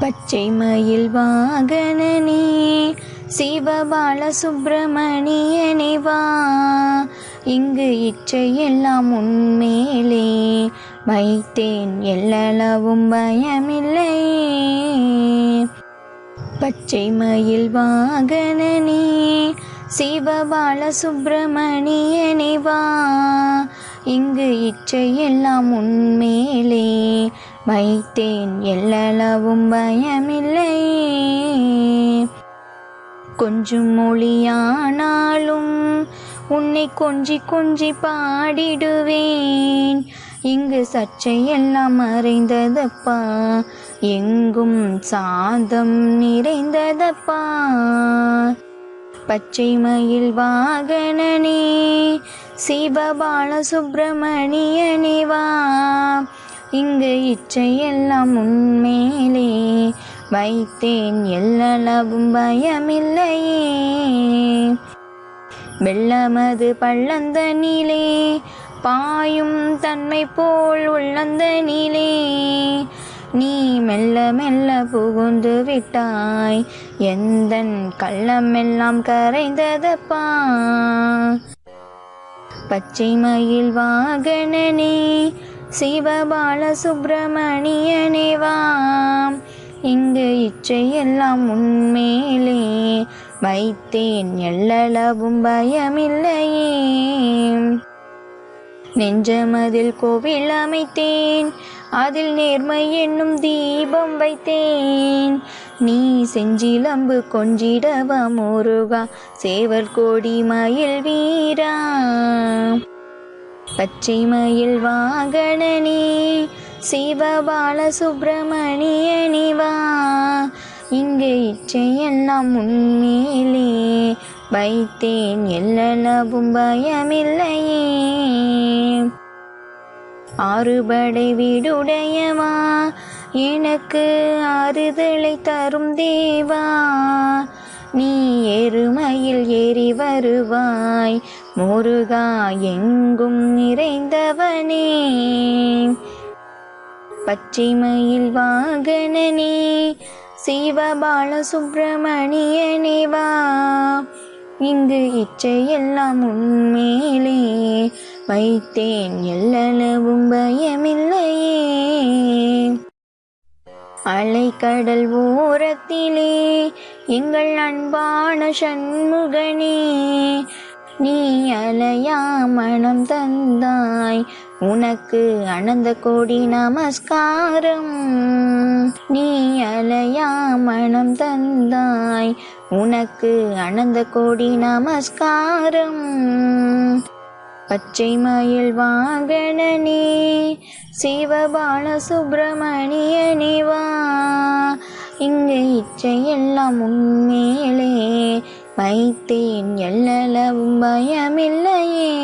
பச்சை மயில் வாகனனே சிவபால சுப்பிரமணியனே வா. இங்கு இச்சையெல்லாம் உன்மேலே வைத்தேன் எல்லளவும் பயமில்லை பச்சை மயில் வாகனனே சிவபால சுப்பிரமணியனே வா. இங்கு இச்சையெல்லாம் உன்மேலே வைத்தேன் எல்லளவும் பயமில்லை. கொஞ்சம் மொழியானாலும் உன்னை கொஞ்சி கொஞ்சி பாடிடுவேன். இங்கு சர்ச்சையெல்லாம் மறைந்ததப்பா? எங்கும் சாந்தம் நிறைந்ததப்பா? பச்சை மயில் வாகனனே சிவபால சுப்பிரமணியனே வா. இங்கு இச்சையெல்லாம் உன்மேலே. வைத்தேன் எல்லளவும் பயமில்லையே. வெள்ளமது பள்ளந்தனிலே பாயும் தன்மை போல் உள்ளந்த நீலே. நீ மெல்ல மெல்ல புகுந்து விட்டாய் எந்தன் கள்ளமெல்லாம் கரைந்ததப்பா? பச்சை மயில் வாகனனே சிவபால சுப்பிரமணியனே இங்கு இச்சையெல்லாம் உன்மேலே வைத்தேன் எல்லளவும் பயமில்லையே. நெஞ்சமதில் கோவில் அமைத்தேன் அதில் நேர்மை என்னும் தீபம் வைத்தேன். நீ செஞ்சிலம்பு கொஞ்சிடவ முருகா சேவர் கோடி மயில் வீரா. பச்சை மயில் வாகனனே சிவபால சுப்பிரமணியனே வா இங்கு இச்சையெல்லாம் உன்மேலே வைத்தேன் எல்லளவும் பயமில்லையே. ஆறுபடை வீடுடையவா எனக்கு ஆறுதலை தரும் தேவா. நீ எருமையில் ஏறி வருவாய். முருகா எங்கும் நிறைந்தவனே. பச்சை மயில் வாகனனே சிவபால சுப்பிரமணியனே வா. இங்கு இச்சையெல்லாம் உன்மேலே வைத்தேன் எல்லளவும் பயமில்லை. அலைக்கடல் ஓரத்திலே எங்கள் அன்பான சண்முகனே நீ அலையா மனம் தந்தாய். உனக்கு அனந்த கோடி நமஸ்காரம். நீ அலையா மனம் தந்தாய். உனக்கு அனந்த கோடி நமஸ்காரம். பச்சை மயில் வாகனனே சிவபால சுப்பிரமணிய இங்கு இச்சையெல்லாம் உன்மேலே. வைத்தேன் எல்லளவும் பயமில்லையே.